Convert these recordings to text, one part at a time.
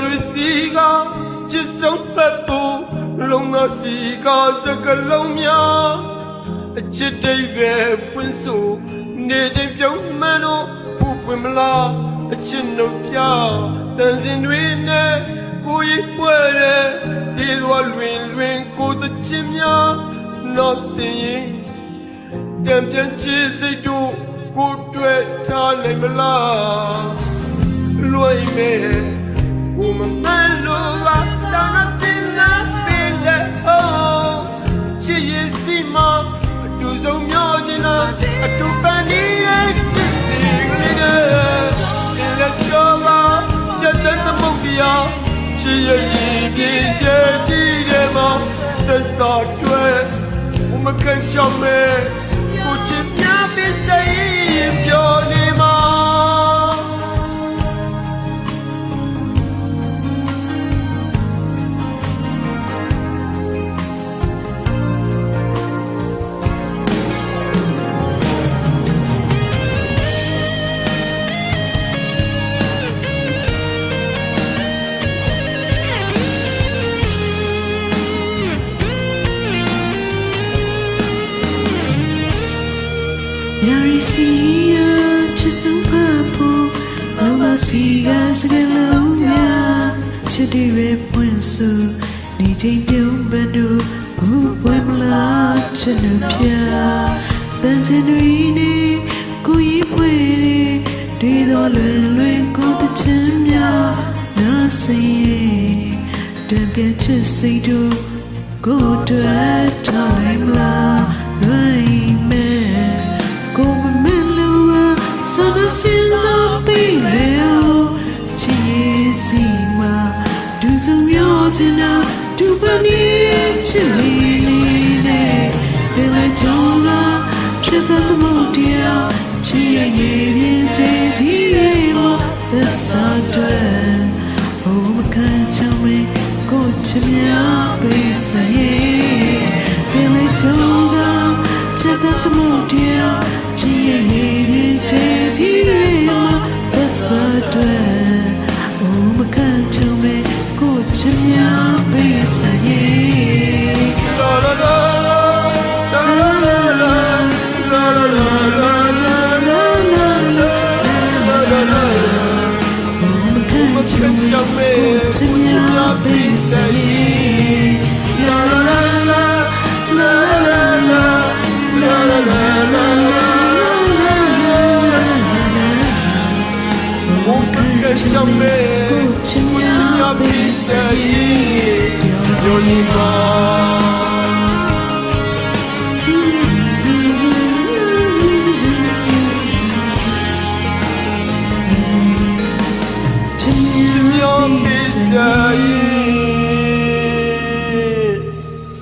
ပြရစီကချစ်ဆုံးဖက်ဖို့လုံးငါစီကစကလုံးများအချစ်တိတ်ပဲပွင့်ဆိုနေချင်းပြုံးမှန်တော့ပူပွင့်မလားအချစ်နှုတ်ပြတန်စင်တွေနဲ့ကိုယ်ရေးပွဲတဲ့ဒီလိုလွင်လွင်ကိုတချင်များတော့စင်ရင်တံပြန်ချစ်စိတ်တို့ကိုတွေ့ထားနိုင်မလားလွိမဲ့ဘုမ မလိုလာတောင်းတဲ့နာပင်တဲ့အိုးချစ်ရစီမအတူဆုံးမျောခြင်းလားအတူပန်နေရဲ့ချစ်စီကလေးတဲ့ဒီလက်ကျော်လာရတဲ့သမုတ်ပြာချစ်ရည်ပြည့်ကြည်ကြည်တဲ့မှာသက်သာကျွဲဘုမကန်ချမဲ့ကိုချစ်များပြည့်စိတ်ပြောနေ Sia to some purple Lama Sia Sagalomia to the red winsu Ni jing pyong badu Bu bwem la to no pia Tan chen ri ni Ku yi pwe ni Di do luen luen ko ta chen mia Na sin ye Dan pian chu say do Go to at time la Luen ချင်တာဒူပနီချစ်လေးလေးနဲ့ဘယ်လိုကြောင့်လားဖြစ်တဲ့သမုတ်တရားချစ်ရဲ့ရည်ပြင်းတဲ့ဒီရဲ့မှာသက်သာတဲ့ဘုံမကန်ချမ်းမေကိုချစ်များပေးစ Don't be pizzerie di ogni bar.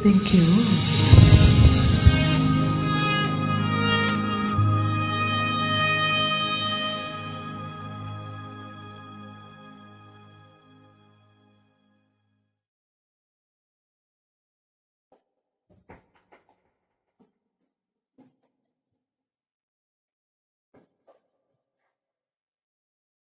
Thank you.